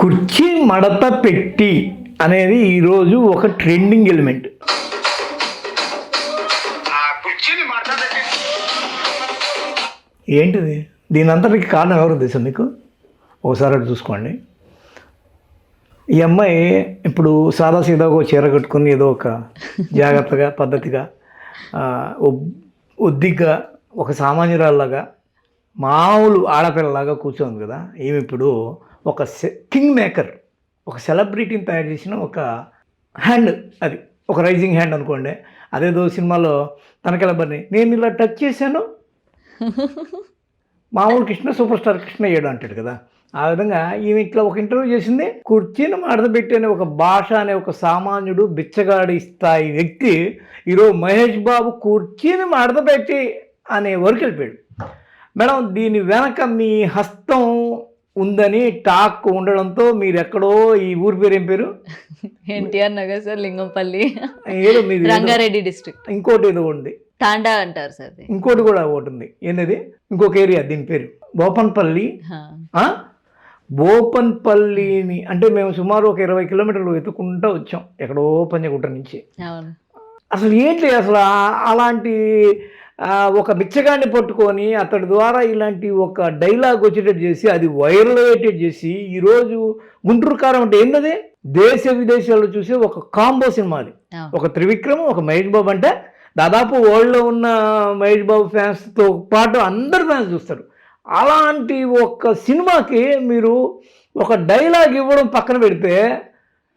కుర్చీ మడత పెట్టి అనేది ఈరోజు ఒక ట్రెండింగ్ ఎలిమెంట్ ఏంటిది? దీని అంతటికి కారణం ఎవరు తెలుసా మీకు? ఒకసారి అటు చూసుకోండి. ఈ అమ్మాయి ఇప్పుడు సాదా సీదాగా ఒక చీర కట్టుకుని ఏదో ఒక జాగ్రత్తగా పద్ధతిగా ఒద్దిగ్గా ఒక సామాన్యురాల్లాగా మామూలు ఆడపిల్లలాగా కూర్చోంది కదా. ఈమె ఇప్పుడు ఒక కింగ్ మేకర్ ఒక సెలబ్రిటీని తయారు చేసిన ఒక హ్యాండ్ అది. ఒక రైజింగ్ హ్యాండ్ అనుకోండి. అదేదో సినిమాలో తనకెళ్ళబడిని నేను ఇలా టచ్ చేశాను. మామూలు కృష్ణ సూపర్ స్టార్ కృష్ణ అయ్యాడు అంటాడు కదా. ఆ విధంగా ఈమె ఇట్లా ఒక ఇంటర్వ్యూ చేసింది. కుర్చీని అనే ఒక భాష అనే ఒక సామాన్యుడు బిచ్చగాడి స్థాయి వ్యక్తి ఈరోజు మహేష్ బాబు కుర్చీని మడతపెట్టి అనే వరకు వెళ్ళిపోయాడు. మేడం దీని వెనక మీ హస్తం ఉందని టాక్ ఉండడంతో మీరు ఎక్కడో ఈ ఊరి పేరు ఏం పేరు? NTR Nagar sir Lingampally. ఏదో మీది రంగారెడ్డి డిస్ట్రిక్ట్. ఇంకోటి ఏదో ఉంది. తాండా అంటారు సార్. ఇంకోటి కూడా ఒకటి ఉంది. ఏంటది ఇంకొక ఏరియా దీని పేరు. బోపన్పల్లి? బోపన్పల్లిని అంటే మేము సుమారు ఒక ఇరవై కిలోమీటర్లు వెతుక్కుంటూ వచ్చాం ఎక్కడో పంజగుట్ట నుంచి. అసలు ఏంటి అసలు అలాంటి ఒక బిచ్చగాన్ని పట్టుకొని అతడి ద్వారా ఇలాంటి ఒక డైలాగ్ వచ్చేటట్టు చేసి అది వైరల్ అయ్యేటట్టు చేసి ఈరోజు గుంటూరు కారం అంటే ఏంటది దేశ విదేశాల్లో చూసే ఒక కాంబో సినిమా అది. ఒక త్రివిక్రమ్ ఒక మహేష్ బాబు అంటే దాదాపు వరల్డ్లో ఉన్న మహేష్ బాబు ఫ్యాన్స్తో పాటు అందరు ఫ్యాన్స్ చూస్తారు. అలాంటి ఒక సినిమాకి మీరు ఒక డైలాగ్ ఇవ్వడం పక్కన పెడితే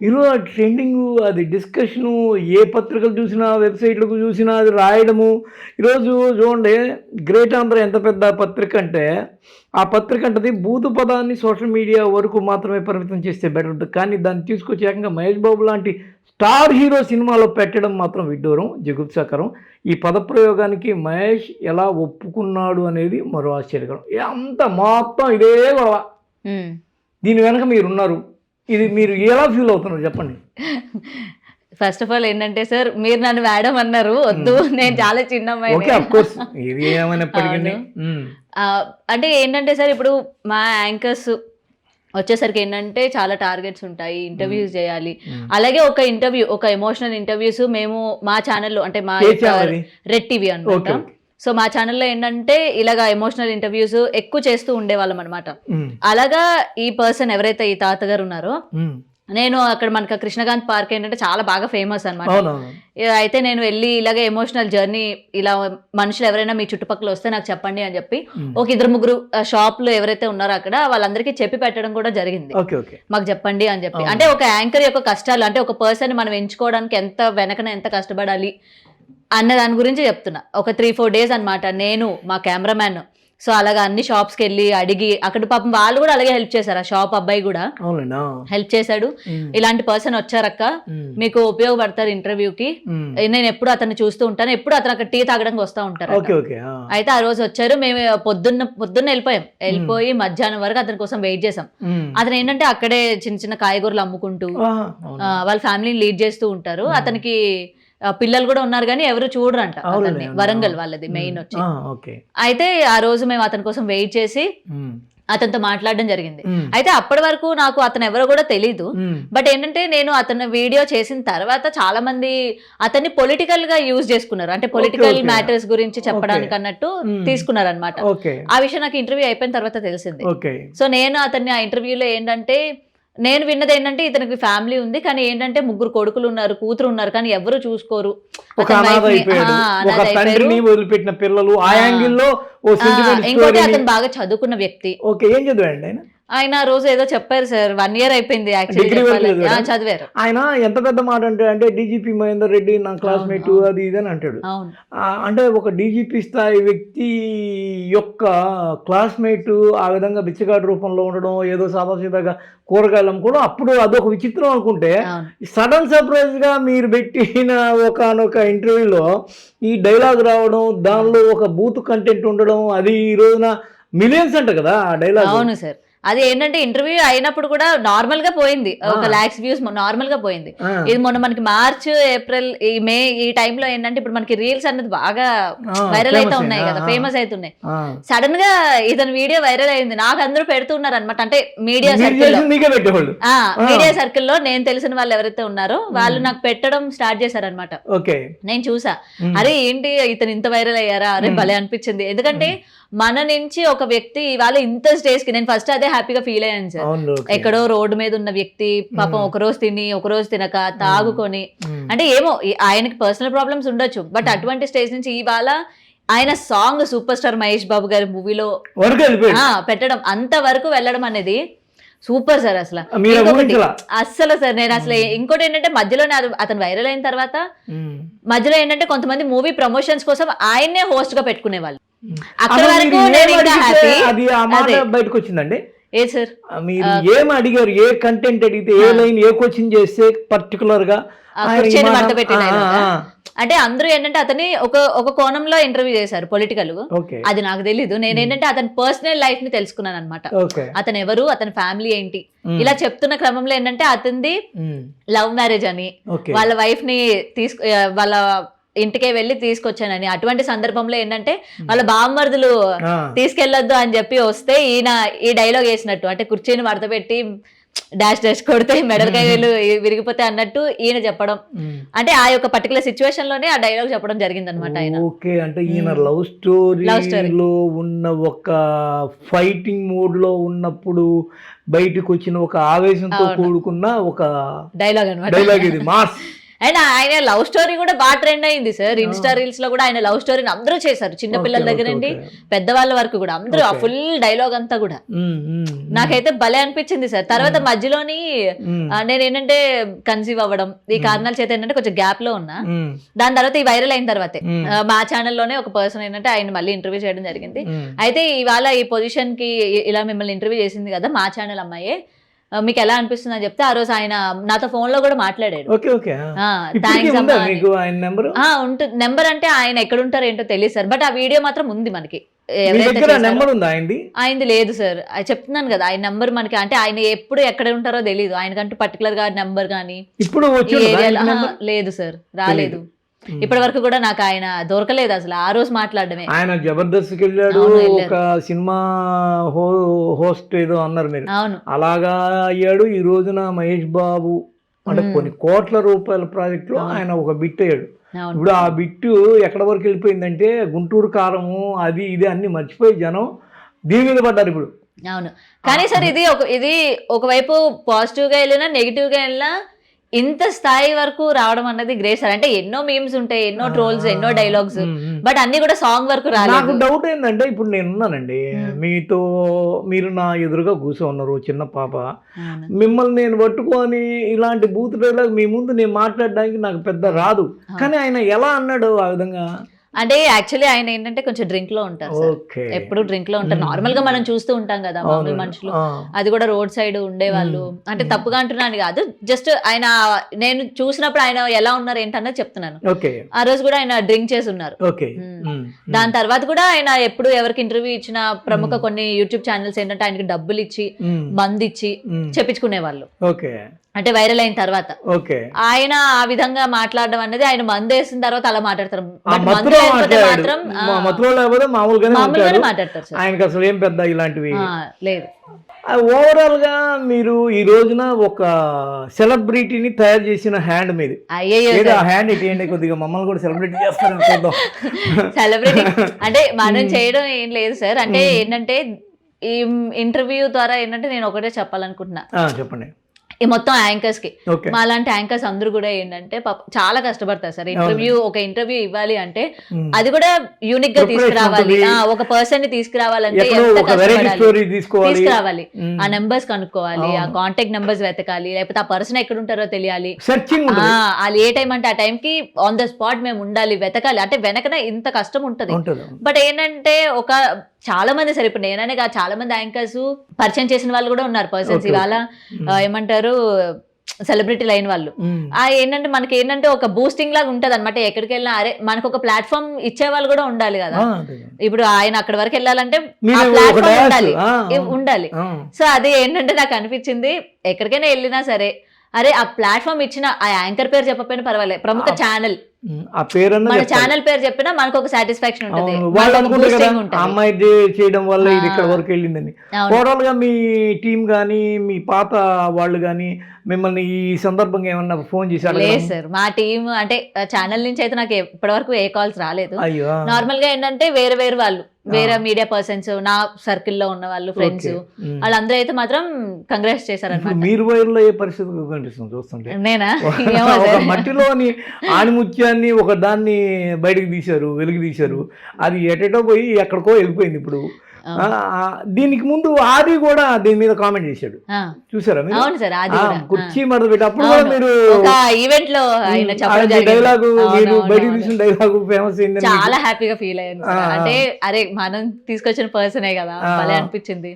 ఈరోజు ఆ ట్రెండింగ్ అది డిస్కషను ఏ పత్రికలు చూసినా వెబ్సైట్లకు చూసినా అది రాయడము. ఈరోజు చూడండి గ్రేట్ ఆంధ్ర ఎంత పెద్ద పత్రిక అంటే ఆ పత్రిక అంటది బూతు పదాన్ని సోషల్ మీడియా వరకు మాత్రమే పరిమితం చేస్తే బెటర్ ఉంటుంది కానీ దాన్ని తీసుకొచ్చి ఏకంగా మహేష్ బాబు లాంటి స్టార్ హీరో సినిమాలో పెట్టడం మాత్రం విడ్డూరం జగుత్సాకరం ఈ పదప్రయోగానికి మహేష్ ఎలా ఒప్పుకున్నాడు అనేది మరో ఆశ్చర్యకరం. అంత మొత్తం ఇదే గొడవ. దీని వెనక మీరు ఉన్నారు ఇది మీరు ఎలా ఫీల్ అవుతున్నారు? చెప్పండి. ఫస్ట్ ఆఫ్ ఆల్ ఏంటంటే సార్ మీరు నన్ను మేడం అన్నారు. వద్దు నేను చాలా చిన్న. ఆ, అంటే ఏంటంటే సార్ ఇప్పుడు మా యాంకర్స్ వచ్చేసరికి ఏంటంటే చాలా టార్గెట్స్ ఉంటాయి. ఇంటర్వ్యూస్ చేయాలి. అలాగే ఒక ఇంటర్వ్యూ ఒక ఎమోషనల్ ఇంటర్వ్యూస్ మేము మా ఛానల్లో అంటే మా? రెడ్ టీవీ అనమాట ఓకే సో మా ఛానల్లో ఏంటంటే ఇలాగా ఎమోషనల్ ఇంటర్వ్యూస్ ఎక్కువ చేస్తూ ఉండేవాళ్ళం అనమాట అలాగా ఈ పర్సన్ ఎవరైతే ఈ తాతగారు ఉన్నారో నేను అక్కడ మనకు కృష్ణకాంత్ పార్క్ ఏంటంటే చాలా బాగా ఫేమస్ అనమాట అయితే నేను వెళ్ళి ఇలాగే ఎమోషనల్ జర్నీ ఇలా మనుషులు ఎవరైనా మీ చుట్టుపక్కల వస్తే నాకు చెప్పండి అని చెప్పి. ఒక ఇద్దరు ముగ్గురు షాప్లో ఎవరైతే ఉన్నారో అక్కడ వాళ్ళందరికీ చెప్పి పెట్టడం కూడా జరిగింది. మాకు చెప్పండి అని చెప్పి. అంటే ఒక యాంకర్ యొక్క కష్టాలు అంటే ఒక పర్సన్ మనం ఎంచుకోవడానికి ఎంత వెనకన ఎంత కష్టపడాలి అన్న దాని గురించి చెప్తున్నా. ఒక త్రీ ఫోర్ డేస్ అన్నమాట. నేను మా కెమెరామ్యాన్ సో అలాగా అన్ని షాప్స్కి వెళ్ళి అడిగి అక్కడ పాపం వాళ్ళు కూడా అలాగే హెల్ప్ చేశారు. ఆ షాప్ అబ్బాయి కూడా. హెల్ప్ చేశాడు. ఇలాంటి పర్సన్ వచ్చారక్క. మీకు ఉపయోగపడతారు ఇంటర్వ్యూకి. నేను ఎప్పుడు అతన్ని చూస్తూ ఉంటాను. ఎప్పుడు అతను అక్కడ టీ తాగడానికి వస్తూ ఉంటారు. అయితే ఆ రోజు వచ్చారు. మేము పొద్దున్న పొద్దున్న వెళ్ళిపోయాం. వెళ్ళిపోయి మధ్యాహ్నం వరకు అతని కోసం వెయిట్ చేసాం. అతను ఏంటంటే అక్కడే చిన్న చిన్న కాయగూరలు అమ్ముకుంటూ వాళ్ళ ఫ్యామిలీని లీడ్ చేస్తూ ఉంటారు. అతనికి పిల్లలు కూడా ఉన్నారు కానీ ఎవరు చూడరంట అతన్ని. వరంగల్ వాళ్ళది మెయిన్ వచ్చి అయితే ఆ రోజు మేము అతని కోసం వెయిట్ చేసి. అతనితో మాట్లాడడం జరిగింది. అయితే అప్పటి వరకు నాకు అతను ఎవరో కూడా తెలీదు. బట్ ఏంటంటే నేను అతను వీడియో చేసిన తర్వాత చాలా మంది అతన్ని పొలిటికల్గా యూజ్ చేసుకున్నారు అంటే పొలిటికల్. మ్యాటర్స్ గురించి చెప్పడానికి అన్నట్టు. తీసుకున్నారు అనమాట ఆ విషయం నాకు ఇంటర్వ్యూ అయిపోయిన తర్వాత తెలిసింది సో నేను అతన్ని ఆ ఇంటర్వ్యూలో ఏంటంటే నేను విన్నది ఏంటంటే ఇతనికి ఫ్యామిలీ ఉంది కానీ ఏంటంటే ముగ్గురు కొడుకులు ఉన్నారు కూతురు ఉన్నారు కానీ ఎవరు చూసుకోరు. వదిలిపెట్టిన పిల్లలు ఆ. యాంగిల్లో ఇంకోటి అతను బాగా చదువుకున్న వ్యక్తి ఓకే ఏం చదివాడండి ఆయన ఆయన ఆ రోజు ఏదో చెప్పారు సార్. వన్ ఇయర్ అయిపోయింది యాక్చువల్లీ? చదివారు. ఆయన ఎంత పెద్ద మాట అంటే అంటే డీజీపీ మహేందర్ రెడ్డి నా క్లాస్మేట్. అది ఇది అని అంటాడు. అంటే ఒక డీజీపీ స్థాయి వ్యక్తి యొక్క క్లాస్మేట్ ఆ విధంగా బిచ్చగాడి రూపంలో ఉండడం ఏదో సాదాసీదాగా కూరగాయలు అమ్ముకోవడం అప్పుడు అదొక విచిత్రం అనుకుంటే సడన్ సర్ప్రైజ్గా మీరు పెట్టిన ఒకనొక ఇంటర్వ్యూలో ఈ డైలాగ్ రావడం దానిలో ఒక బూత్ కంటెంట్ ఉండడం అది ఈ రోజున మిలియన్స్ అంట కదా ఆ డైలాగ్. అవును సార్. అది ఏంటంటే ఇంటర్వ్యూ అయినప్పుడు కూడా నార్మల్గా పోయింది ఒక. లాక్స్ వ్యూస్ నార్మల్గా పోయింది. ఇది మొన్న మనకి మార్చ్ ఏప్రిల్ ఈ మే ఈ టైంలో ఏంటంటే ఇప్పుడు మనకి రీల్స్ అనేది బాగా వైరల్ అయితే ఉన్నాయి. కదా ఫేమస్ అవుతున్నాయి. సడన్గా ఇతని వీడియో వైరల్ అయింది. నాకు అందరూ పెడుతున్నారు అనమాట అంటే మీడియా సర్కిల్లో. మీడియా సర్కిల్లో నేను తెలిసిన వాళ్ళు ఎవరైతే ఉన్నారో వాళ్ళు నాకు పెట్టడం స్టార్ట్ చేశారనమాట ఓకే. నేను చూసా. అరే ఏంటి? ఇతను ఇంత వైరల్ అయ్యారా? అరే. భలే అనిపించింది. ఎందుకంటే మన నుంచి ఒక వ్యక్తి ఇవాళ ఇంత స్టేజ్కి నేను ఫస్ట్ అదే హ్యాపీగా ఫీల్ అయ్యాను సార్. ఎక్కడో రోడ్డు మీద ఉన్న వ్యక్తి పాపం. ఒక రోజు తిని ఒక రోజు తినక తాగుకొని. అంటే ఏమో ఆయనకి పర్సనల్ ప్రాబ్లమ్స్ ఉండొచ్చు బట్ అటువంటి స్టేజ్ నుంచి ఇవాళ ఆయన song super star Mahesh Babu గారి మూవీలో పెట్టడం అంత వరకు వెళ్ళడం అనేది సూపర్ సార్ అసలు? అస్సలు సార్ నేను అసలు ఇంకోటి ఏంటంటే మధ్యలోనే అది- అతను వైరల్ అయిన తర్వాత. మధ్యలో ఏంటంటే కొంతమంది మూవీ ప్రమోషన్స్ కోసం ఆయన్నే హోస్ట్గా పెట్టుకునేవాళ్ళు. అక్కడ వరకు నేను ఇంకా అదే. బయటకు వచ్చిందండి ఏ సార్? మీరు ఏం అడిగారు? ఏ కంటెంట్ అడిగితే ఏ. లైన్ ఏ కోచింగ్ చేస్తే పర్టికులర్గా. అంటే అందరూ ఏంటంటే అతని ఒక ఒక కోణంలో ఇంటర్వ్యూ చేశారు పొలిటికల్ అది నాకు తెలీదు. నేను ఏంటంటే అతని పర్సనల్ లైఫ్ని తెలుసుకున్నాను అనమాట అతను ఎవరు అతని ఫ్యామిలీ ఏంటి. ఇలా చెప్తున్న క్రమంలో ఏంటంటే అతనిది. లవ్ మ్యారేజ్ అని. వాళ్ళ వైఫ్ని తీసుకు వాళ్ళ ఇంటికే వెళ్ళి తీసుకొచ్చానని అటువంటి సందర్భంలో ఏంటంటే వాళ్ళ బామ్మర్దులు. తీసుకెళ్ళొద్దు అని చెప్పి వస్తే ఈయన ఈ డైలాగ్ వేసినట్టు అంటే కుర్చీని మడత పెట్టి డాష్ డాష్ కొడితే మెడలకాయలు విరిగిపోతే అన్నట్టు ఈయన చెప్పడం. అంటే ఆ యొక్క పర్టికులర్ సిచ్యువేషన్లోనే ఆ డైలాగ్ చెప్పడం జరిగింది అనమాట ఆయన ఓకే అంటే ఈయన. లవ్. స్టోరీలో ఉన్న ఒక ఫైటింగ్ మోడ్లో ఉన్నప్పుడు బయటకు వచ్చిన ఒక ఆవేశంతో. కూడుకున్న ఒక డైలాగ్ అనమాట డైలాగ్ ఇది మాస్ అండ్ ఆయన లవ్ స్టోరీ కూడా బాగా ట్రెండ్ అయింది సార్. ఇన్స్టా రీల్స్లో కూడా ఆయన లవ్ స్టోరీని అందరూ చేశారు. చిన్న పిల్లల దగ్గర నుండి. పెద్దవాళ్ళ వరకు కూడా అందరూ ఆ. ఫుల్ డైలాగ్ అంతా కూడా. నాకైతే భలే అనిపించింది సార్. తర్వాత మధ్యలోని నేను ఏంటంటే కన్సీవ్ అవ్వడం ఈ కారణాల చేత ఏంటంటే కొంచెం గ్యాప్లో ఉన్నా దాని తర్వాత ఈ వైరల్ అయిన తర్వాతే. మా ఛానల్లోనే ఒక పర్సన్ ఏంటంటే ఆయన మళ్ళీ ఇంటర్వ్యూ చేయడం జరిగింది. అయితే ఇవాళ ఈ పొజిషన్కి ఇలా మిమ్మల్ని ఇంటర్వ్యూ చేసింది కదా మా ఛానల్ అమ్మాయి. మీకు ఎలా అనిపిస్తుంది అని చెప్తే ఆ రోజు ఆయన నాతో ఫోన్లో కూడా మాట్లాడాడు. ఉంటుంది నెంబర్? అంటే ఆయన ఎక్కడ ఉంటారో ఏంటో తెలియదు సార్ బట్ ఆ వీడియో మాత్రం ఉంది మనకి. ఆయనది? లేదు సార్. చెప్తున్నాను కదా ఆయన నెంబర్ మనకి అంటే ఆయన ఎప్పుడు ఎక్కడ ఉంటారో తెలియదు ఆయనకంటూ పర్టికులర్గా నెంబర్ కానీ ఇప్పుడు లేదు సార్ రాలేదు. ఇప్పటి వరకు కూడా నాకు ఆయన దొరకలేదు అసలు. ఆ రోజు మాట్లాడమే ఆయన జబర్దస్త్కి వెళ్ళాడు. ఒక సినిమా హో హోస్ట్ ఏదో అన్నారు మీరు. అవును. అలాగా అయ్యాడు. ఈ రోజున మహేష్ బాబు అంటే. కొన్ని కోట్ల రూపాయల ప్రాజెక్ట్. ఆయన ఒక బిట్ అయ్యాడు. ఇప్పుడు ఆ బిట్టు ఎక్కడ వరకు వెళ్ళిపోయిందంటే గుంటూరు కారము అది ఇది అన్ని మర్చిపోయి జనం దీని మీద పడ్డారు ఇప్పుడు. అవును. కానీ సార్ ఇది ఒక ఇది ఒకవైపు పాజిటివ్గా వెళ్ళినా నెగిటివ్గా వెళ్ళినా ఇంత స్థాయి వరకు రావడం అన్నది గ్రేట్ సార్. అంటే ఎన్నో మీమ్స్ ఉంటాయి ఎన్నో ట్రోల్స్ ఎన్నో డైలాగ్స్. బట్ అన్ని కూడా సాంగ్ వరకు నాకు రాలేదు డౌట్ ఏంటంటే ఇప్పుడు నేను ఉన్నానండి మ్మ్. మీతో మీరు నా ఎదురుగా కూర్చో ఉన్నారు చిన్న పాప. మిమ్మల్ని నేను పట్టుకొని ఇలాంటి బూత్ డైలాగ్ మీ ముందు నేను మాట్లాడడానికి నాకు పెద్ద రాదు. కానీ ఆయన ఎలా అన్నాడు ఆ విధంగా? అంటే యాక్చువల్లీ ఆయన ఏంటంటే కొంచెం డ్రింక్లో ఉంటారు సార్. ఎప్పుడు డ్రింక్లో ఉంటారు. నార్మల్గా మనం చూస్తూ ఉంటాం కదా మామూలు మనుషులు. అది కూడా రోడ్ సైడ్ ఉండేవాళ్ళు. అంటే తప్పుగా అంటున్నాను కాదు. జస్ట్ ఆయన నేను చూసినప్పుడు ఆయన ఎలా ఉన్నారు ఏంటన్నది చెప్తున్నాను. ఆ రోజు కూడా ఆయన డ్రింక్ చేసి ఉన్నారు. దాని తర్వాత కూడా ఆయన ఎప్పుడు ఎవరికి ఇంటర్వ్యూ ఇచ్చిన ప్రముఖ. కొన్ని యూట్యూబ్ ఛానల్స్ ఏంటంటే ఆయనకి డబ్బులు ఇచ్చి. మంది ఇచ్చి మ్మ్. అంటే వైరల్ అయిన తర్వాత. ఓకే. ఆయన ఆ విధంగా మాట్లాడడం అనేది ఆయన మందు వేసిన తర్వాత అలా మాట్లాడతారు. మామూలుగానే మాట్లాడతారు ఆయనకి అసలు ఏం పెద్ద ఇలాంటివి? లేదు. ఓవరాల్గా మీరు ఈ రోజున ఒక సెలబ్రిటీని తయారు చేసిన హ్యాండ్ మీద. హ్యాండ్ ఇటు కొద్దిగా మమ్మల్ని కూడా సెలబ్రిటీ చేస్తారని చూద్దాం. సెలబ్రిటీ. అంటే మనం చేయడం ఏం లేదు సార్. అంటే ఏంటంటే ఈ ఇంటర్వ్యూ ద్వారా ఏంటంటే నేను ఒకటే చెప్పాలనుకుంటున్నా. చెప్పండి. మొత్తం యాంకర్స్కి. మా లాంటి యాంకర్స్ అందరూ కూడా ఏంటంటే చాలా కష్టపడతారు సార్. ఇంటర్వ్యూ ఒక ఇంటర్వ్యూ ఇవ్వాలి అంటే మ్మ్. అది కూడా యూనిక్గా తీసుకురావాలి. ఒక పర్సన్ని తీసుకురావాలంటే ఎంత కష్టపడాలి? తీసుకురావాలి. మ్మ్. ఆ నెంబర్స్ కనుక్కోవాలి. ఆ. కాంటాక్ట్ నెంబర్స్ వెతకాలి. లేకపోతే ఆ పర్సన్ ఎక్కడ ఉంటారో తెలియాలి వాళ్ళు ఏ టైం అంటే ఆ టైం కి ఆన్ ద స్పాట్ మేము ఉండాలి వెతకాలి. అంటే వెనకన ఇంత కష్టం ఉంటుంది. బట్ ఏంటంటే ఒక చాలా మంది సరే ఇప్పుడు నేననే కాదు చాలా మంది యాంకర్స్ పరిచయం చేసిన వాళ్ళు కూడా ఉన్నారు పర్సన్స్ ఇవాళ. ఆ, ఏమంటారు సెలబ్రిటీ లైన్ వాళ్ళు. ఉమ్. ఆ ఏంటంటే మనకి ఏంటంటే ఒక బూస్టింగ్ లాగా ఉంటది అనమాట ఎక్కడికి వెళ్ళినా అరే మనకు ఒక ప్లాట్ఫామ్ ఇచ్చే వాళ్ళు కూడా ఉండాలి కదా. ఇప్పుడు ఆయన అక్కడి వరకు వెళ్ళాలంటే ప్లాట్ఫామ్ ఉండాలి. ఉండాలి. సో అది ఏంటంటే నాకు అనిపించింది ఎక్కడికైనా వెళ్ళినా సరే అరే ఆ ప్లాట్ఫామ్ ఇచ్చిన ఆ యాంకర్ పేరు చెప్పకపోయినా పర్వాలేదు ప్రముఖ ఛానల్ ఆ పేరన్నా మన. ఛానల్ పేరు చెప్పినా మనకు ఒక సాటిస్ఫాక్షన్ ఉంటుంది వాళ్ళు అనుకుంటారు కదా. అమ్మాయి చేయడం వల్ల ఇది ఇక్కడ. వరకు వెళ్ళిందని. ఓవరాల్గా మీ టీం కానీ మీ పాత వాళ్ళు కానీ మిమ్మల్ని ఈ సందర్భంగా ఏమన్నా ఫోన్ చేసి లేదు? సార్ మా టీం అంటే ఛానల్ నుంచి అయితే నాకు ఇప్పటివరకు ఏ కాల్స్ రాలేదు నార్మల్గా ఏంటంటే వేరే వేరే వాళ్ళు వేరే మీడియా పర్సన్స్ నా సర్కిల్లో ఉన్న వాళ్ళు ఫ్రెండ్స్. వాళ్ళందరూ అయితే మాత్రం కంగ్రాట్స్ ఇప్పుడు చేశారనమాట మీరు వైర్లో ఏ పరిస్థితి కనిపిస్తుంది చూస్తుంటే నేనా ఏమో ఒక దాన్ని ఒకదాన్ని ఒక దాన్ని బయటకు తీశారు వెలుగు తీశారు. అది ఎటెటో పోయి ఎక్కడికో వెళ్ళిపోయింది ఇప్పుడు. దీనికి ముందు ఆది కూడా దీని మీద కామెంట్ చేశాడు చూసారా మీరు అవును సార్ అది ఆ, కూడా. కుర్చీ. మడత పెట్టి అప్పుడు కూడా. మీరు ఒక ఈవెంట్లో. డైలాగు మీరు అవును. తీసిన డైలాగు ఫేమస్ అయింది చాలా హ్యాపీగా ఫీల్ అయ్యాను. అంటే అరే మనం తీసుకొచ్చిన పర్సనే కదా ఆ, భలే ఆ. అనిపించింది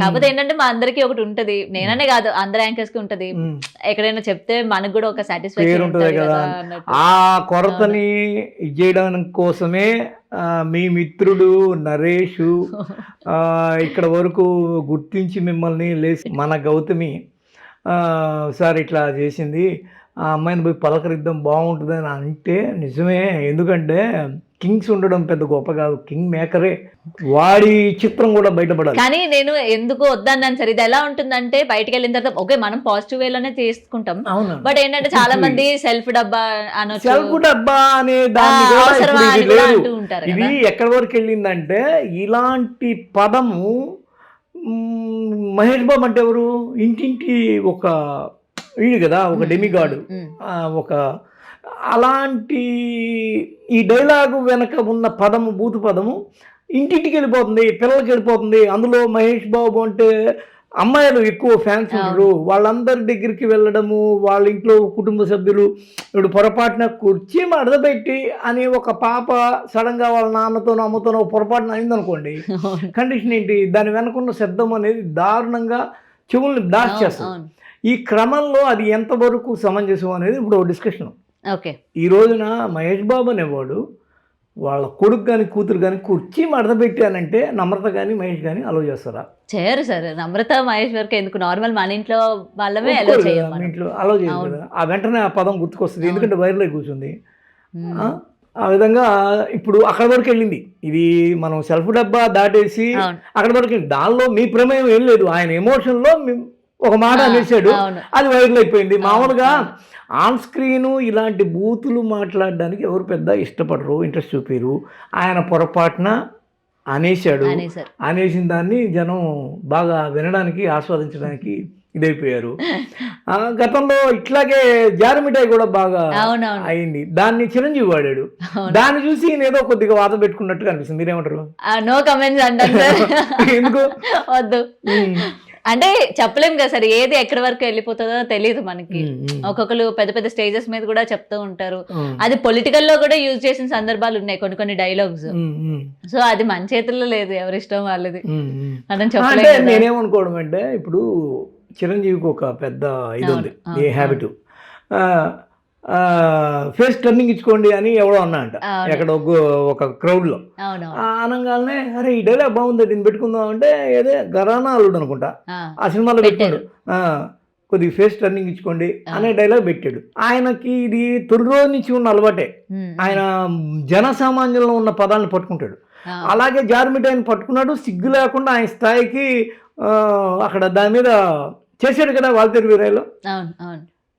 కాకపోతే ఏంటంటే మా అందరికి ఒకటి ఉంటది నేననే కాదు అందరు యాంకర్స్కి ఉంటది ఎక్కడైనా చెప్తే మనకు కూడా ఒక సాటిస్ఫాక్షన్ ఉంటుంది కదా కదా. ఆ కొరతని ఇది చేయడం కోసమే మీ మిత్రుడు నరేషు ఇక్కడ వరకు గుర్తించి మిమ్మల్ని లేచి మన గౌతమి సార్ ఇట్లా చేసింది. ఆ అమ్మాయిని పోయి పలకరిద్దాం బాగుంటుందని అంటే నిజమే. ఎందుకంటే కింగ్స్ ఉండడం పెద్ద గొప్ప కాదు. కింగ్ మేకరే. వాడి చిత్రం కూడా బయటపడాలి. కానీ నేను ఎందుకు వద్దన్నాను సార్ ఇది ఎలా ఉంటుందంటే బయటికి వెళ్ళిన తర్వాత ఓకే మనం పాజిటివ్ వేలోనే తీసుకుంటాం అవును? బట్ ఏంటంటే చాలా మంది సెల్ఫ్ డబ్బా అనొచ్చు. సెల్ఫ్ డబ్బా అనే దాన్ని అని ఇది లేదు ఎక్కడి వరకు వెళ్ళిందంటే ఇలాంటి పదము మహేష్ బాబు అంటే ఎవరు? ఇంటింటి ఒక వీడు కదా ఒక డెమిగాడు ఒక అలాంటి ఈ డైలాగు వెనక ఉన్న పదము బూతు పదము ఇంటింటికి వెళ్ళిపోతుంది పిల్లలకి వెళ్ళిపోతుంది. అందులో మహేష్ బాబు అంటే అమ్మాయిలు ఎక్కువ ఫ్యాన్స్ ఉంటారు. వాళ్ళందరి దగ్గరికి వెళ్ళడము వాళ్ళ ఇంట్లో కుటుంబ సభ్యులు ఇప్పుడు పొరపాటున కుర్చీ మడదపెట్టి అని ఒక పాప సడన్గా వాళ్ళ నాన్నతోనో అమ్మతోనో పొరపాటున అయిందనుకోండి కండిషన్ ఏంటి? దాని వెనకున్న శబ్దం అనేది దారుణంగా చెవుల్ని బ్లాస్ట్ అవును. ఈ క్రమంలో అది ఎంతవరకు సమంజసం అనేది ఇప్పుడు డిస్కషన్ ఓకే. ఈ రోజున మహేష్ బాబు అనేవాడు వాళ్ళ కొడుకు కానీ కూతురు కానీ కుర్చీ మడత పెట్టానంటే నమ్రత కానీ మహేష్ కానీ అలో చేస్తారా? చేయరు సార్. నమ్రత మహేష్ వరకు ఎందుకు? నార్మల్ మన ఇంట్లో వాళ్ళమే అలో ఒప్పుకోరు చేయం కదా, మనం. మీ ఇంట్లో అలో. కదా. ఆ వెంటనే ఆ పదం గుర్తుకొస్తుంది. ఎందుకంటే వైర్లో కూర్చుంది. ఆ? విధంగా ఇప్పుడు అక్కడ వరకు వెళ్ళింది. ఇది మనం సెల్ఫ్ డబ్బా దాటేసి అక్కడ వరకు. దానిలో మీ ప్రమేయం ఏం లేదు. ఆయన ఎమోషన్లో ఒక మాట అనేసాడు అది వైరల్ అయిపోయింది. మామూలుగా. ఆన్ స్క్రీను ఇలాంటి బూతులు మాట్లాడడానికి ఎవరు పెద్ద ఇష్టపడరు ఇంట్రెస్ట్ చూపారు ఆయన పొరపాటున అనేశాడు. అనే సార్ అనేసిన దాన్ని జనం బాగా వినడానికి ఆస్వాదించడానికి ఇదైపోయారు. గతంలో ఇట్లాగే జారమిఠాయి కూడా బాగా అయింది. దాన్ని చిరంజీవి వాడాడు. దాన్ని చూసి ఏదో కొద్దిగా వాత పెట్టుకున్నట్టుగా అనిపిస్తుంది. మీరేమంటారు? నో కమెంట్స్ అంటారు. ఎందుకు? వద్దు. అంటే చెప్పలేం కదా సార్ ఏది ఎక్కడి వరకు వెళ్ళిపోతుందో తెలియదు మనకి. ఒక్కొక్కరు పెద్ద పెద్ద స్టేజెస్ మీద కూడా చెప్తూ ఉంటారు. అది పొలిటికల్లో కూడా యూజ్ చేసిన సందర్భాలు ఉన్నాయి కొన్ని కొన్ని డైలాగ్స్. సో అది మన చేతుల్లో లేదు ఎవరి ఇష్టం వాళ్ళది. ఉమ్, ఉమ్. మనం అంటే చెప్పలేం కదా. నేనేమనుకోవడం అంటే ఇప్పుడు చిరంజీవికి ఒక పెద్ద ఇది ఉంది ఏ హ్యాబిట్ ఫేస్ టర్నింగ్ ఇచ్చుకోండి అని ఎవడో అన్నా అంట. ఎక్కడ ఒక- ఒక క్రౌడ్లో అనగానే అరే ఈ డైలాగ్ బాగుంది దీన్ని పెట్టుకుందాం అంటే ఏదే గరానా అల్లుడు అనుకుంటా. ఆ, సినిమాలో పెట్టాడు. కొద్దిగా ఫేస్ టర్నింగ్ ఇచ్చుకోండి అనే డైలాగ్ పెట్టాడు. ఆయనకి ఇది తొలి రోజు నుంచి ఉన్న అలవాటే. ఆయన జనసామాన్యంలో ఉన్న పదాలను పట్టుకుంటాడు. అలాగే జార్మిటాయిని పట్టుకున్నాడు. సిగ్గు లేకుండా ఆయన స్థాయికి అక్కడ దాని మీద చేశాడు కదా వాల్తేరు వీరాయలో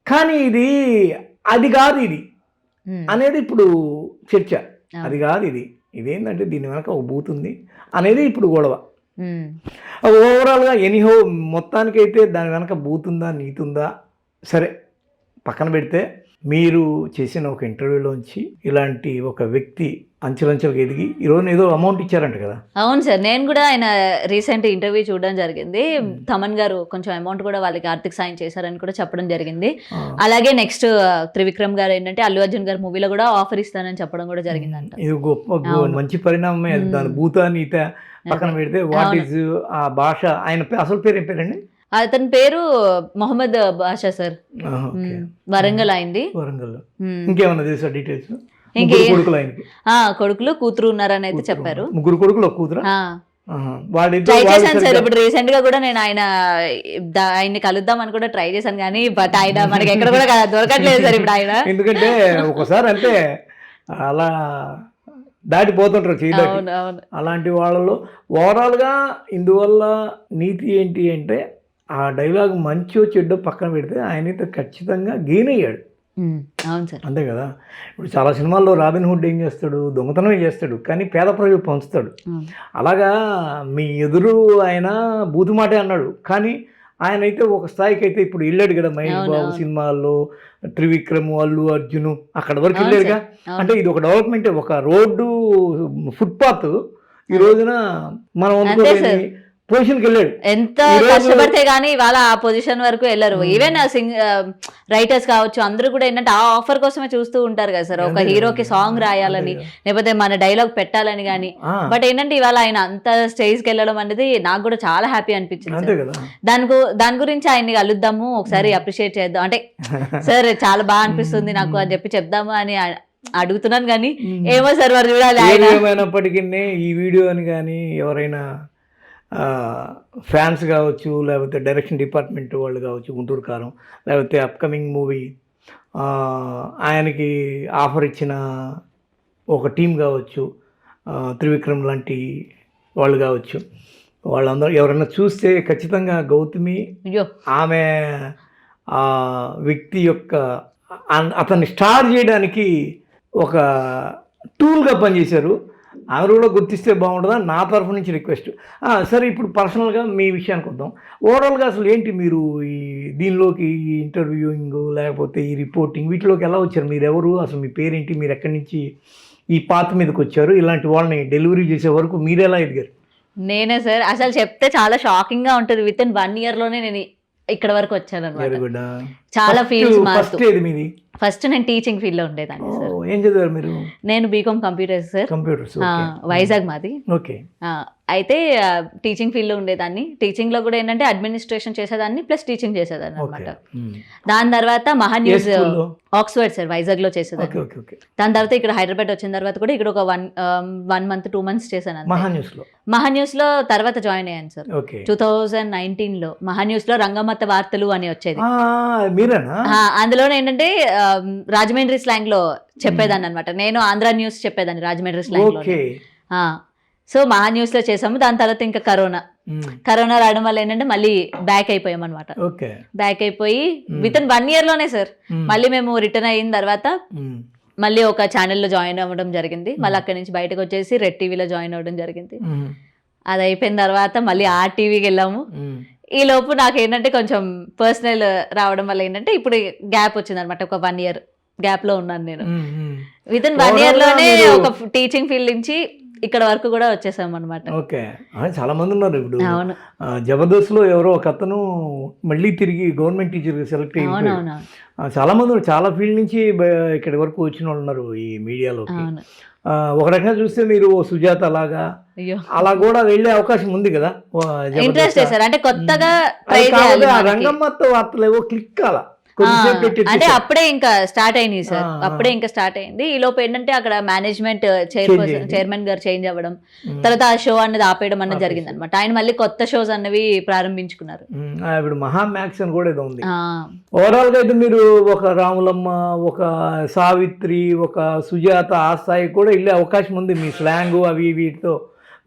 కానీ ఇది అది కాదు ఇది. అనేది ఇప్పుడు చర్చ. అది కాదు ఇది. ఇదేంటంటే దీని వెనక ఒక బూత్ ఉంది. అనేది ఇప్పుడు గొడవ. ఓవరాల్గా ఎనీహో మొత్తానికైతే దాని వెనక బూత్ ఉందా నీతి ఉందా సరే పక్కన పెడితే మీరు చేసిన ఒక ఇంటర్వ్యూలోంచి ఇలాంటి ఒక వ్యక్తి అంచెలంచెలుగా ఎదిగి ఈరోజు ఏదో అమౌంట్ ఇచ్చారంట కదా. అవును సార్ నేను కూడా ఆయన రీసెంట్ ఇంటర్వ్యూ చూడడం జరిగింది. తమన్ గారు కొంచెం అమౌంట్ కూడా వాళ్ళకి ఆర్థిక సాయం చేశారని కూడా చెప్పడం జరిగింది. అలాగే నెక్స్ట్ త్రివిక్రమ్ గారు ఏంటంటే అల్లు అర్జున్ గారు మూవీలో కూడా ఆఫర్ ఇస్తానని చెప్పడం కూడా జరిగిందంట. ఇది గొప్ప. మంచి పరిణామమే. దాని భూత నీత పక్కన పెడితే వాట్. ఈజ్ ఆ భాష ఆయన అసలు పేరు ఏం పేరండి? అతని పేరు మొహమ్మద్ బాషా సార్. వరంగల్ అయింది. వరంగల్. ఇంకేమన్నా తెలుసా డీటెయిల్స్ కొడుకులు ఆయనకి? ఆ, కొడుకులు కూతురు ఉన్నారని అయితే చెప్పారు. ముగ్గురు కొడుకులు కూతురా? ట్రై చేశాను సార్ ఇప్పుడు రీసెంట్గా కూడా నేను ఆయన ఆయన్ని కలుద్దాం అని కూడా ట్రై చేశాను కానీ బట్ ఆయన మనకి ఎక్కడ కూడా దొరకట్లేదు సార్ ఇప్పుడు ఆయన. ఎందుకంటే ఒకసారి అంటే అలా దాటిపోతుంటారు చేయడానికి. అలాంటి వాళ్ళలో ఓవరాల్గా ఇందువల్ల నీతి ఏంటి అంటే ఆ డైలాగ్ మంచో చెడ్డో పక్కన పెడితే ఆయనైతే ఖచ్చితంగా గెయిన్ అయ్యాడు. అవును సార్. అంతే కదా? ఇప్పుడు చాలా సినిమాల్లో రాబిన్ హుడ్ ఏం చేస్తాడు? దొంగతనమే చేస్తాడు. కానీ పేద ప్రజలు పంచుతాడు. అలాగా మీ ఎదురు ఆయన బూతు మాటే అన్నాడు. కానీ ఆయన అయితే ఒక స్థాయికి అయితే ఇప్పుడు వెళ్ళాడు కదా మహేష్ బాబు. సినిమాల్లో త్రివిక్రమ్ అల్లు అర్జున్ అక్కడ వరకు వెళ్ళాడుగా. అంటే ఇది ఒక డెవలప్మెంట్. ఒక రోడ్డు ఫుట్పాత్ ఈ రోజున మనం అనుకోలేని. పొజిషన్కి వెళ్ళాడు. ఎంత ఈ కష్టపడితే గానీ ఇవాళ ఆ పొజిషన్ వరకు వెళ్ళరు. ఈవెన్ సింగ్ రైటర్స్ కావచ్చు అందరూ కూడా ఏంటంటే ఆ ఆఫర్ కోసమే చూస్తూ ఉంటారు కదా సార్. ఒక హీరోకి. సాంగ్ రాయాలని. లేకపోతే మన డైలాగ్ పెట్టాలని కానీ ఆ, బట్ ఏంటంటే ఇవాళ ఆయన అంత స్టేజ్కి వెళ్ళడం అనేది నాకు కూడా చాలా హ్యాపీ అనిపించింది. కదా. దాని గురించి ఆయన్ని కలుద్దాము ఒకసారి అప్రిషియేట్ చేద్దాం. అంటే సార్ చాలా బాగా అనిపిస్తుంది నాకు అని చెప్పి చెప్దాము అని అడుగుతున్నాను కానీ ఏమో సార్ మరి చూడాలి ఏమైనప్పటికీ ఈ వీడియోని కానీ ఎవరైనా ఫ్యాన్స్ కావచ్చు లేకపోతే డైరెక్షన్ డిపార్ట్మెంట్ వాళ్ళు కావచ్చు గుంటూరు కారం లేకపోతే అప్కమింగ్ మూవీ ఆయనకి ఆఫర్ ఇచ్చిన ఒక టీం కావచ్చు త్రివిక్రమ్ లాంటి వాళ్ళు కావచ్చు. వాళ్ళందరూ ఎవరైనా చూస్తే ఖచ్చితంగా గౌతమి ఆమె ఆ వ్యక్తి యొక్క అతన్ని స్టార్ చేయడానికి ఒక టూల్గా పనిచేశారు. ఆమె కూడా గుర్తిస్తే బాగుంటుందని నా తరఫు నుంచి రిక్వెస్ట్ సరే ఇప్పుడు పర్సనల్గా మీ విషయానికి వద్దాం. ఓవరాల్గా అసలు ఏంటి మీరు ఈ దీనిలోకి ఇంటర్వ్యూయింగ్ లేకపోతే ఈ రిపోర్టింగ్ వీటిలోకి ఎలా వచ్చారు? మీరు ఎవరు అసలు మీ పేరేంటి? మీరు ఎక్కడి నుంచి ఈ పాత మీదకి వచ్చారు? ఇలాంటి వాళ్ళని డెలివరీ చేసే వరకు మీరు ఎలా ఎదిగారు? నేనే సార్ అసలు చెప్తే చాలా షాకింగ్గా ఉంటుంది. విత్ ఇన్ వన్ ఇయర్లోనే నేను ఇక్కడ వరకు వచ్చాను అనమాట చాలా మారుతూ. ఫస్ట్ ఏది మీది? ఫస్ట్ నేను టీచింగ్ ఫీల్డ్లో ఉండేదాన్ని సార్. ఏం చదివారు మీరు? నేను B Com computers sir. Computers Vizag మాది. ఓకే. అయితే టీచింగ్ ఫీల్డ్లో ఉండేదాన్ని. టీచింగ్లో కూడా ఏంటంటే అడ్మినిస్ట్రేషన్ చేసేదాన్ని ప్లస్ టీచింగ్ చేసేదాన్ని అనమాట దాని తర్వాత మహా న్యూస్ ఆక్స్ఫర్డ్ సార్ వైజాగ్లో చేసేదాన్ని దాని తర్వాత ఇక్కడ హైదరాబాద్ వచ్చిన తర్వాత కూడా ఇక్కడ ఒక one one month two months చేశాను. మహా న్యూస్లో? తర్వాత జాయిన్ అయ్యాను సార్. టూ థౌజండ్ నైన్టీన్లో మహా న్యూస్లో రంగమత్త వార్తలు అని వచ్చేది. అందులో ఏంటంటే రాజమండ్రి స్లాంగ్లో చెప్పేదాన్ని అనమాట నేను ఆంధ్ర న్యూస్ చెప్పేదాన్ని రాజమండ్రి స్లాంగ్లో సో మహా న్యూస్లో చేసాము. దాని తర్వాత ఇంకా కరోనా. మ్మ్. కరోనా రావడం వల్ల ఏంటంటే మళ్ళీ బ్యాక్ అయిపోయాం అనమాట బ్యాక్ అయిపోయి Hmm. విత్ ఇన్ వన్ ఇయర్లోనే సార్ మ్మ్. మళ్ళీ మేము రిటర్న్ అయిన తర్వాత. మళ్ళీ ఒక ఛానల్లో జాయిన్ అవ్వడం జరిగింది. మళ్ళీ అక్కడి నుంచి బయటకు వచ్చేసి రెడ్ టీవీలో జాయిన్ అవ్వడం జరిగింది. అది అయిపోయిన తర్వాత మళ్ళీ ఆ టీవీకి వెళ్ళాము. ఈ లోపు నాకు ఏంటంటే కొంచెం పర్సనల్ రావడం వల్ల ఏంటంటే ఇప్పుడు గ్యాప్ వచ్చింది అనమాట ఒక వన్ ఇయర్ గ్యాప్లో ఉన్నాను నేను. విత్ ఇన్ వన్ ఇయర్లోనే ఒక టీచింగ్ ఫీల్డ్ నుంచి ఇక్కడ వరకు కూడా వచ్చేసాం అనమాట ఓకే చాలా మంది ఉన్నారు ఇప్పుడు. అవును. ఆ, జబర్దస్త్లో ఎవరో ఒక అతను మళ్ళీ తిరిగి గవర్నమెంట్ టీచర్ సెలెక్ట్ అయ్యి చాలా మంది. చాలా ఫీల్డ్ నుంచి ఇక్కడి వరకు వచ్చిన వాళ్ళు ఉన్నారు ఈ ఆ, ఒక రకంగా చూస్తే మీరు సుజాత అలాగా అయ్యో. అలా కూడా వెళ్ళే అవకాశం ఉంది కదా ఇంట్రెస్ట్ అంటే కొత్తగా. రంగమ్మత్త వార్తలు ఏవో క్లిక్ అలా అంటే. అప్పుడే ఇంకా స్టార్ట్ అయింది సార్. అప్పుడే ఇంకా స్టార్ట్ అయింది ఈ లోపు ఏంటంటే అక్కడ మేనేజ్మెంట్ చైర్పర్సన్. చైర్మన్ గారు చేంజ్ అవ్వడం. తర్వాత ఆ షో అన్నది ఆపేయడం అన్నది. జరిగింది అనమాట ఆయన మళ్ళీ కొత్త షోస్ అన్నవి ప్రారంభించుకున్నారు ఇప్పుడు మహా మ్యాక్స్ అని కూడా ఉంది ఓవరాల్గా అయితే మీరు ఒక రాములమ్మ ఒక సావిత్రి ఒక సుజాత ఆ స్థాయికి కూడా వెళ్ళే అవకాశం ఉంది మీ స్లాంగ్ అవి వీటితో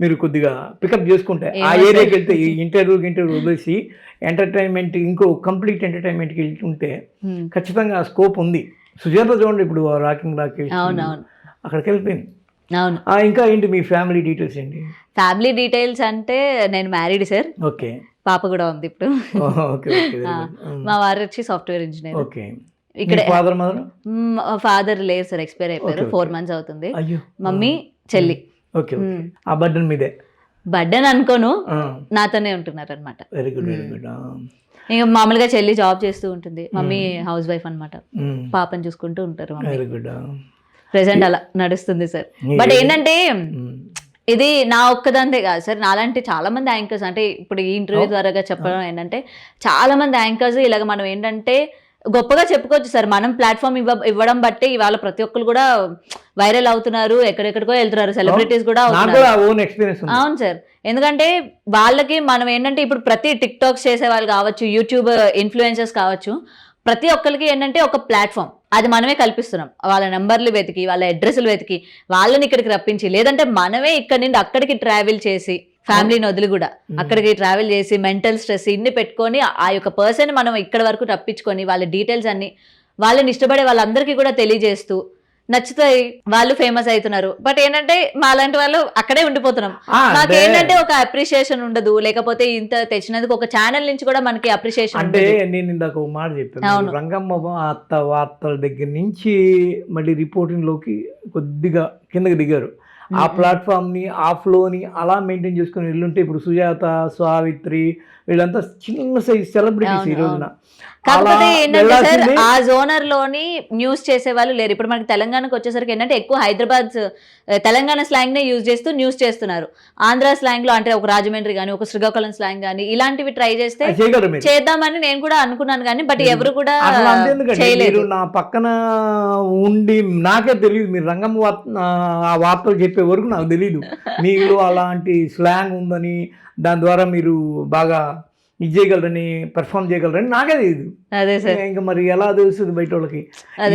మీరు కొద్దిగా పికప్ చేసుకుంటే ఆ ఏరియాకి వెళ్తే ఈ ఇంటర్వ్యూకి ఇంటర్వ్యూ వదిలేసి ఎంటర్టైన్మెంట్ ఇంకో కంప్లీట్ ఎంటర్టైన్మెంట్కి వెళ్తుంటే ఉమ్, ఖచ్చితంగా స్కోప్ ఉంది. సుజాత చూడండి ఇప్పుడు రాకింగ్ రాకేష్ అక్కడికి వెళ్ళిపోయింది. అవును. ఆ, ఇంకా ఏంటి మీ ఫ్యామిలీ డీటెయిల్స్ ఏంటి? ఫ్యామిలీ డీటెయిల్స్ అంటే నేను మ్యారీడ్ సార్ ఓకే. పాప కూడా ఉంది ఇప్పుడు. ఓకే ఓకే ఆ, మా వారు వచ్చి సాఫ్ట్వేర్ ఇంజనీర్ ఓకే. ఇక్కడ ఫాదర్ మదర్ ఫాదర్ లేరు సార్ ఎక్స్పైర్ అయిపోయారు. ఫోర్. మంత్స్ అవుతుంది. మమ్మీ చెల్లి. ఓకే ఆ బర్డన్ మీదే. బర్డన్ అనుకోను నాతోనే ఉంటున్నారు అనమాట వెరీ గుడ్ వెరీ గుడ్ ఇంకా మామూలుగా చెల్లి జాబ్ చేస్తూ ఉంటుంది మమ్మీ హౌస్ వైఫ్ అన్నమాట. Hmm. పాపని చూసుకుంటూ ఉంటారు వెరీ గుడ్ ప్రెసెంట్ అలా నడుస్తుంది సార్ బట్ ఏంటంటే ఇది నా ఒక్కదంతే కాదు సార్ నాలాంటి చాలా మంది యాంకర్స్ అంటే ఇప్పుడు ఈ ఇంటర్వ్యూ అవును. ద్వారా చెప్పడం ఏంటంటే చాలా మంది యాంకర్స్ ఇలాగ మనం ఏంటంటే గొప్పగా చెప్పుకోవచ్చు సార్. మనం ప్లాట్ఫామ్ ఇవ్వ ఇవ్వడం బట్టి ఇవాళ ప్రతి ఒక్కరు కూడా వైరల్ అవుతున్నారు ఎక్కడెక్కడికో వెళ్తున్నారు సెలబ్రిటీస్ కూడా అవును సార్. ఎందుకంటే వాళ్ళకి మనం ఏంటంటే ఇప్పుడు ప్రతి టిక్ టాక్స్ చేసే వాళ్ళు కావచ్చు యూట్యూబ్ ఇన్ఫ్లుయెన్సర్స్ కావచ్చు ప్రతి ఒక్కరికి ఏంటంటే ఒక ప్లాట్ఫామ్ అది మనమే కల్పిస్తున్నాం. వాళ్ళ నెంబర్లు వెతికి వాళ్ళ అడ్రస్లు వెతికి వాళ్ళని ఇక్కడికి రప్పించి లేదంటే మనమే ఇక్కడ నుండి అక్కడికి ట్రావెల్ చేసి ఫ్యామిలీని వదిలి కూడా. అక్కడికి ట్రావెల్ చేసి మెంటల్ స్ట్రెస్ ఇన్ని పెట్టుకొని ఆ- యొక్క పర్సన్ మనం ఇక్కడ వరకు రప్పించుకొని వాళ్ళ డీటెయిల్స్ అన్ని వాళ్ళని ఇష్టపడే వాళ్ళందరికీ కూడా తెలియజేస్తూ నచ్చుతాయి వాళ్ళు ఫేమస్ అవుతున్నారు. బట్ ఏంటంటే మా లాంటి వాళ్ళు అక్కడే ఉండిపోతున్నాం. అంటే- ఏంటంటే ఒక అప్రిషియేషన్ ఉండదు. లేకపోతే ఇంత తెచ్చినందుకు ఒక ఛానల్ నుంచి కూడా మనకి అప్రిషియేషన్ అంటే నేను ఇందాక ఒక మాట చెప్పాను. రంగమ్మ అత్త వార్తల దగ్గర నుంచి మళ్ళీ రిపోర్టింగ్లోకి కొద్దిగా కిందకి దిగారు. ఆ ప్లాట్ఫామ్ని ఆ ఫ్లోని అలా మెయింటైన్ చేసుకుని వెళ్ళుంటే ఇప్పుడు సుజాత సావిత్రి వీళ్ళంతా చిన్న సైజ్ సెలబ్రిటీస్ ఈ రోజున. కాకపోతే ఏంటంటే సార్ ఆ జోనర్లోని న్యూస్ చేసే వాళ్ళు లేరు. ఇప్పుడు మనకి తెలంగాణకు వచ్చేసరికి ఏంటంటే ఎక్కువ హైదరాబాద్ తెలంగాణ స్లాంగ్ నే యూజ్ చేస్తూ న్యూస్ చేస్తున్నారు. ఆంధ్ర స్లాంగ్లో అంటే ఒక రాజమండ్రి కానీ ఒక శ్రీకాకుళం స్లాంగ్ కానీ ఇలాంటివి ట్రై చేస్తే చేద్దామని నేను కూడా అనుకున్నాను కానీ బట్ ఎవరు కూడా చేయలేదు. నా పక్కన ఉండి నాకే తెలియదు మీరు రంగం ఆ వార్తలు చెప్పే వరకు నాకు తెలియదు మీలో అలాంటి స్లాంగ్ ఉందని దాని ద్వారా మీరు బాగా ఇది చేయగలరని పెర్ఫామ్ చేయగలరని నాకే తెలియదు అదే సార్. ఇంకా మరి ఎలా తెలుస్తుంది బయట వాళ్ళకి.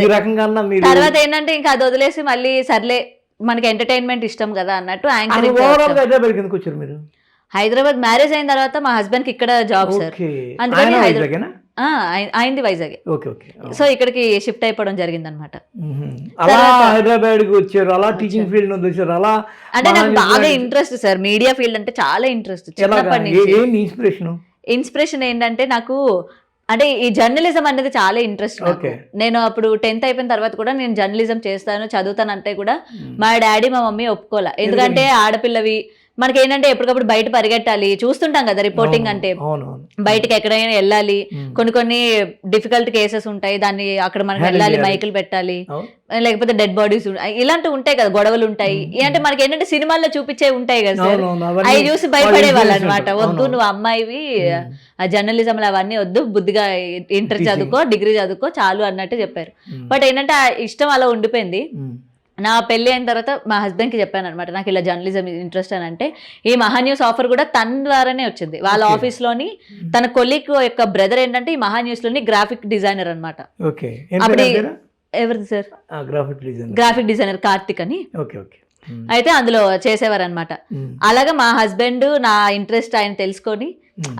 ఈ రకంగా మీరు తర్వాత ఏంటంటే ఇంకా అది వదిలేసి మళ్ళీ సర్లే మనకి ఎంటర్టైన్మెంట్ ఇష్టం కదా అన్నట్టు యాంకరింగ్ ఓవరాల్ హైదరాబాద్ కిందకు వచ్చారు. మీరు? హైదరాబాద్ మ్యారేజ్ అయిన తర్వాత మా హస్బెండ్కి ఇక్కడ జాబ్ సార్. అందుకని ఆయన హైదరా- వైజాగేనా? ఆ, అయి- అయింది వైజాగ్. సో ఇక్కడికి షిఫ్ట్ అయిపోవడం జరిగింది అనమాట. అలా హైదరాబాద్కి వచ్చారు అలా టీచింగ్ ఫీల్డ్ నుంచి వచ్చారు అలా అంటే నాకు బాగా ఇంట్రెస్ట్ సార్. మీడియా ఫీల్డ్ అంటే చాలా ఇంట్రెస్ట్ చిన్నప్పటి నుంచి. ఇన్స్పిరేషన్ ఇన్స్పిరేషన్ ఏంటంటే నాకు అంటే ఈ జర్నలిజం అనేది చాలా ఇంట్రెస్ట్ Okay. నేను అప్పుడు టెన్త్ అయిపోయిన తర్వాత కూడా నేను జర్నలిజం చేస్తాను చదువుతాను అంటే కూడా. మా డాడీ మా మమ్మీ ఒప్పుకోలే. ఎందుకంటే ఆడపిల్లవి మనకి ఏంటంటే ఎప్పటికప్పుడు బయట పరిగెట్టాలి చూస్తుంటాం కదా రిపోర్టింగ్ అంటే బయటకి ఎక్కడైనా వెళ్ళాలి. కొన్ని కొన్ని డిఫికల్ట్ కేసెస్ ఉంటాయి దాన్ని అక్కడ మనం Handle వెళ్ళాలి. మైకులు పెట్టాలి. లేకపోతే డెడ్ బాడీస్ ఇలాంటివి ఉంటాయి కదా గొడవలు ఉంటాయి. అంటే మనకి ఏంటంటే సినిమాల్లో చూపించే ఉంటాయి కదా సార్ అవి చూసి భయపడే వాళ్ళు అనమాట వద్దు. నువ్వు అమ్మాయివి జర్నలిజంలో అవన్నీ వద్దు బుద్ధిగా ఇంటర్. చదువుకో డిగ్రీ చదువుకో చాలు అన్నట్టు చెప్పారు. బట్ ఏంటంటే ఆ ఇష్టం అలా ఉండిపోయింది. నా పెళ్ళి అయిన తర్వాత మా హస్బెండ్కి చెప్పాను అనమాట నాకు ఇలా జర్నలిజం ఇంట్రెస్ట్ అని అంటే ఈ మహా న్యూస్ ఆఫర్ కూడా తన ద్వారానే వచ్చింది వాళ్ళ Okay. ఆఫీస్లోని తన కొలీగ్ యొక్క బ్రదర్ ఏంటంటే ఈ మహా న్యూస్లోని గ్రాఫిక్ డిజైనర్ ఏం అప్పుడు? ఎవరిది sir graphic design graphic designer Karthik అని ఓకే ఓకే మ్మ్. అయితే అందులో చేసేవారు అనమాట. అలాగా మా హస్బెండ్ నా ఇంట్రెస్ట్ ఆయన తెలుసుకొని.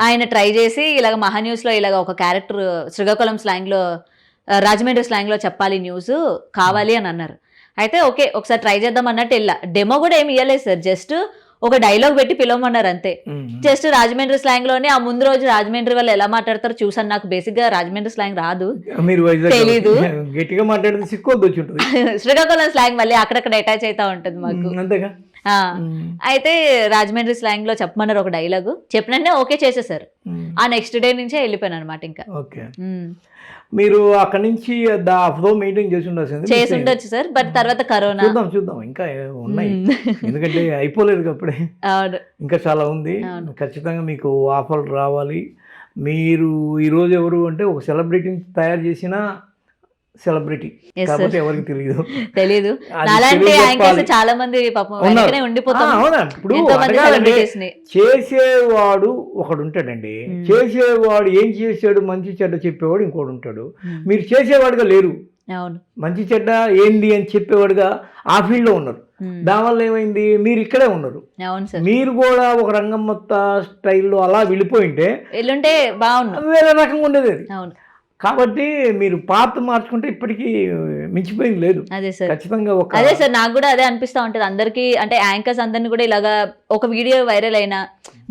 ఆయన ట్రై చేసి ఇలాగ మహా న్యూస్లో ఇలాగ ఒక క్యారెక్టర్ శ్రీకాకుళం స్లాంగ్లో ఆ, రాజమండ్రి స్లాంగ్లో చెప్పాలి న్యూస్ కావాలి అని అన్నారు అయితే ఓకే ఒకసారి ట్రై చేద్దాం అన్నట్టు వెళ్ళా డెమో కూడా ఏమి ఇవ్వలేదు సార్ జస్ట్ ఒక డైలాగ్ పెట్టి పిలవమన్నారు అంతే. జస్ట్ రాజమండ్రి స్లాంగ్లోనే ఆ ముందు రోజు రాజమండ్రి వాళ్ళు ఎలా మాట్లాడతారో చూసాను నాకు బేసిక్గా రాజమండ్రి స్లాంగ్ రాదు తెలీదు. గట్టిగా మాట్లాడితే శ్రీకాకుళం స్లాంగ్ మళ్ళీ అక్కడక్కడ అటాచ్ అవుతా ఉంటుంది మాకు. అంతేగా. అయితే రాజమండ్రి స్లాంగ్లో చెప్పమన్నారు ఒక డైలాగ్ చెప్పినట్టే ఓకే చేసేసారు. ఆ నెక్స్ట్ డే నుంచే వెళ్ళిపోయాను అనమాట ఇంకా. మీరు అక్కడ నుంచి దా మెయింటైన్ చేసి ఉండాల్సింది చేసి ఉండొచ్చు సార్ బట్ తర్వాత కరోనా. చూద్దాం చూద్దాం. ఇంకా ఉన్నాయి. ఎందుకంటే అయిపోలేదు అప్పుడే. ఇంకా చాలా ఉంది. ఖచ్చితంగా మీకు ఆఫర్లు రావాలి. మీరు ఈరోజు ఎవరు అంటే ఒక సెలబ్రిటీని తయారు చేసిన సెలబ్రిటీ sir. ఎవరికి తెలియదు అలాంటి. యాంకర్స్ చాలా మంది ఉన్నారు. ఇప్పుడు చేసేవాడు ఒకడు ఉంటాడండి. చేసేవాడు ఏం చేసాడు మంచి చెడ్డ చెప్పేవాడు ఇంకోడు ఉంటాడు. మీరు చేసేవాడుగా లేరు. మంచి చెడ్డ ఏంది అని చెప్పేవాడుగా ఆ ఫీల్డ్లో ఉన్నారు. ఉమ్. దానివల్ల ఏమైంది? మీరు ఇక్కడే ఉన్నారు. మీరు కూడా ఒక రంగమ్మత్త స్టైల్లో అలా వెళ్ళిపోయింటే ఎల్లుంటే బాగున్నాం. వేరే రకంగా ఉండేది అవును. కాబట్టి మీరు పాత మార్చుకుంటే ఇప్పటికీ మించిపోయింది లేదు. అదే సార్. ఖచ్చితంగా ఒక అదే సార్ నాకు కూడా అదే అనిపిస్తా ఉంటది. అందరికి అంటే యాంకర్స్ అందరిని కూడా ఇలాగా ఒక వీడియో వైరల్ అయినా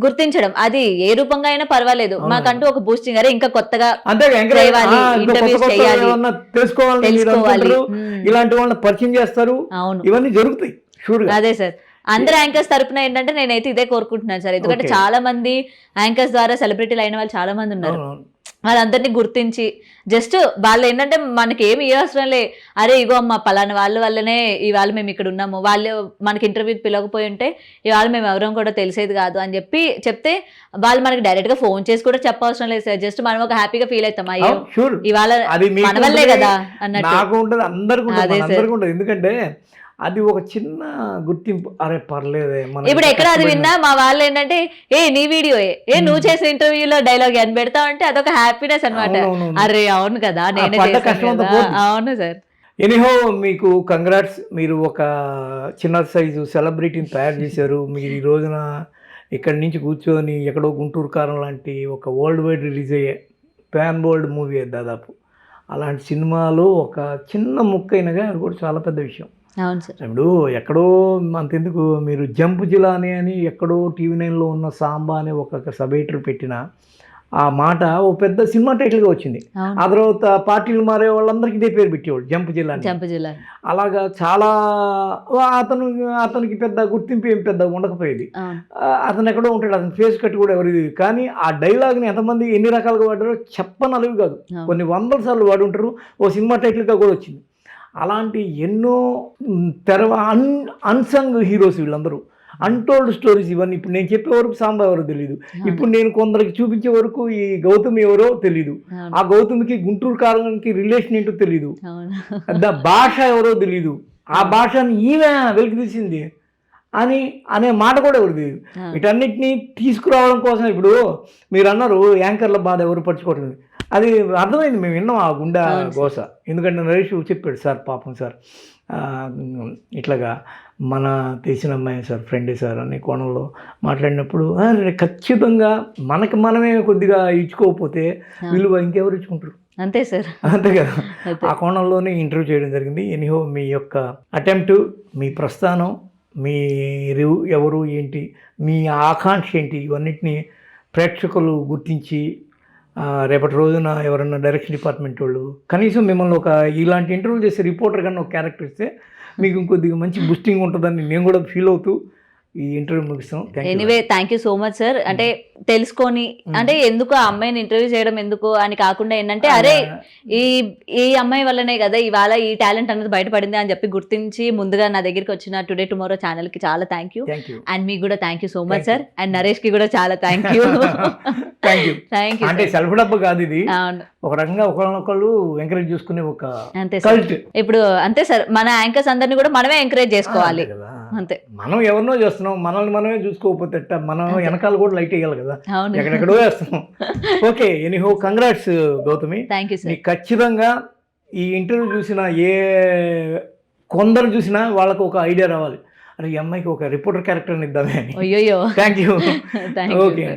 గుర్తించడం అది ఏ రూపంగా అయినా పర్వాలేదు. మాకంటూ ఒక బూస్టింగ్ అరే ఇంకా కొత్తగా తెలుసుకోవాలి. ఇలాంటి వాళ్ళని పరిచయం చేస్తారు. అవును. ఇవన్నీ జరుగుతాయి అదే సార్. అందరు యాంకర్స్ తరపున ఏంటంటే నేనైతే ఇదే కోరుకుంటున్నాను సార్. ఎందుకంటే. చాలా మంది యాంకర్స్ ద్వారా సెలబ్రిటీలు అయిన వాళ్ళు చాలా మంది ఉన్నారు. వాళ్ళందరినీ గుర్తించి జస్ట్ వాళ్ళు ఏంటంటే మనకి ఏమి లే. అరే ఇగో అమ్మ పలానా వాళ్ళ వల్లనే ఇవాళ మేము ఇక్కడ ఉన్నాము. వాళ్ళు మనకి ఇంటర్వ్యూకి పిలవకపోయి ఉంటే ఇవాళ మేము ఎవరం కూడా తెలిసేది కాదు అని చెప్పి చెప్తే వాళ్ళు మనకి డైరెక్ట్గా ఫోన్ చేసి కూడా చెప్పవసరం లేదు సార్. జస్ట్ మనం ఒక హ్యాపీగా ఫీల్ అవుతాం. అయ్యో ఇవాళ మన వల్లే కదా అన్నట్టు. అదే సార్. ఎందుకంటే అది ఒక చిన్న గుర్తింపు. అరే పర్లేదే మనం ఇప్పుడు ఎక్కడ అది విన్నా మా వాళ్ళు ఏంటంటే ఏ నీ వీడియో ఏ నువ్వు చేసే ఇంటర్వ్యూలో డైలాగ్ అని పెడతావు? అంటే అదొక హ్యాపీనెస్ అనమాట. అరే అవును కదా నేనే. అవును సార్. ఎనీహో మీకు కంగ్రాట్స్ మీరు ఒక చిన్న సైజు సెలబ్రిటీని తయారు చేశారు. మీరు ఈ రోజున ఇక్కడి నుంచి కూర్చొని ఎక్కడో గుంటూరు కారం లాంటి ఒక వరల్డ్ వైడ్ రిలీజ్ అయ్యే ప్యాన్ వరల్డ్ మూవీ దాదాపు. అలాంటి సినిమాలో ఒక చిన్న ముక్కైనగా అది కూడా చాలా పెద్ద విషయం. అవును సార్. ఇప్పుడు ఎక్కడో అంతెందుకు మీరు జంప్ జిలాని అని ఎక్కడో టీవీ నైన్లో ఉన్న సాంబా అనే ఒక సబ్ ఎడిటర్ పెట్టిన ఆ మాట ఓ పెద్ద సినిమా టైటిల్గా వచ్చింది. ఆ తర్వాత పార్టీలు మారే వాళ్ళందరికీ ఇదే పేరు పెట్టేవాళ్ళు జంప్ జిల్లా అని. చంప జిల్లా అలాగా చాలా అతను అతనికి పెద్ద గుర్తింపు ఏం పెద్ద ఉండకపోయేది. అతను ఎక్కడో ఉంటాడు అతని ఫేస్ కట్ కూడా ఎవరిది కానీ ఆ డైలాగ్ని ఎంతమంది ఎన్ని రకాలుగా వాడారో చెప్పనలవి కాదు. కొన్ని వందల సార్లు వాడి ఉంటారు ఓ సినిమా టైటిల్గా కూడా వచ్చింది. అలాంటి ఎన్నో మ్, తెర అన్ అన్సంగ్ హీరోస్ వీళ్ళందరూ. అన్టోల్డ్ స్టోరీస్ ఇవన్నీ. ఇప్పుడు నేను చెప్పే వరకు సాంబా ఎవరో తెలియదు ఇప్పుడు నేను కొందరికి చూపించే వరకు ఈ గౌతమ్ ఎవరో తెలియదు ఆ గౌతమ్కి గుంటూరు కాలానికి రిలేషన్ ఏంటో తెలియదు ద భాష ఎవరో తెలియదు ఆ భాషని ఈమె వెలికి తీసింది అని అనే మాట కూడా ఎవరు తెలియదు. వీటన్నిటిని తీసుకురావడం కోసం ఇప్పుడు మీరు అన్నారు యాంకర్ల బాధ ఎవరు పట్టుకోవట్లేదు అది అర్థమైంది మేము విన్నాం ఆ గుండె. గోస. ఎందుకంటే నరేష్ చెప్పాడు సార్ పాపం సార్ ఇట్లాగా మన తెలిసిన అమ్మాయి సార్ ఫ్రెండే సార్ అనే కోణంలో మాట్లాడినప్పుడు "ఆ, రే, ఖచ్చితంగా మనకి మనమే కొద్దిగా ఇచ్చుకోకపోతే విలువ ఇంకెవరు ఇచ్చుకుంటారు? అంతే సార్. అంతే కదా. ఆ కోణంలోనే ఇంటర్వ్యూ చేయడం జరిగింది. ఎనీహో మీ యొక్క అటెంప్ట్ మీ ప్రస్థానం మీరు ఎవరు ఏంటి మీ ఆకాంక్ష ఏంటి ఇవన్నిటిని ప్రేక్షకులు గుర్తించి రేపటి రోజున ఎవరన్నా డైరెక్షన్ డిపార్ట్మెంట్ వాళ్ళు కనీసం మిమ్మల్ని ఒక ఇలాంటి ఇంటర్వ్యూ చేసే రిపోర్టర్ కన్నా ఒక క్యారెక్టర్ ఇస్తే మీకు ఇంకొద్దిగా మంచి బూస్టింగ్ ఉంటుందని నేను కూడా ఫీల్ అవుతూ ఈ interview ముగిస్తాం. Anyway thank you so much sir అంటే తెలుసుకొని అంటే ఎందుకు ఆ అమ్మాయిని ఇంటర్వ్యూ చేయడం ఎందుకు అని కాకుండా ఏంటంటే అరే ఈ ఈ అమ్మాయి వల్లనే కదా ఇవాళ ఈ టాలెంట్ అనేది బయటపడింది అని చెప్పి గుర్తించి ముందుగా నా దగ్గరికి వచ్చిన టుడే టుమారో ఛానల్కి చాలా థ్యాంక్ యూ అండ్ మీకు కూడా thank you so much sir and నరేష్కి కూడా చాలా thank you thank you thank you అంటే సెల్ఫ్ డబ్బు కాదు ఇది. అవును. ఒక రకంగా ఒకళ్ళనొకళ్ళు ఎంకరేజ్ చేసుకునే ఒక అంతే సార్. కల్ట్ ఇప్పుడు అంతే సార్ మన యాంకర్స్ అందరిని కూడా మనమే ఎంకరేజ్ చేసుకోవాలి. కదా. అంతే. మనం ఎవరినో చేస్తున్నాం మనల్ని మనమే చూసుకోకపోతే ఎట్టా? మనం వెనకాల కూడా లైట్ వేయాలి కదా. అవును. ఎక్కడెక్కడో వేస్తున్నాం. Okay anyhow congrats Gautami. Thank you sir నీకు ఖచ్చితంగా ఈ ఇంటర్వ్యూ చూసిన ఏ కొందరు చూసినా వాళ్ళకు ఒక ఐడియా రావాలి. అరే ఈ అమ్మాయికి ఒక రిపోర్టర్ క్యారెక్టర్ని ఇద్దామే అని. అయ్యోయ్యో. Thank you thank you okay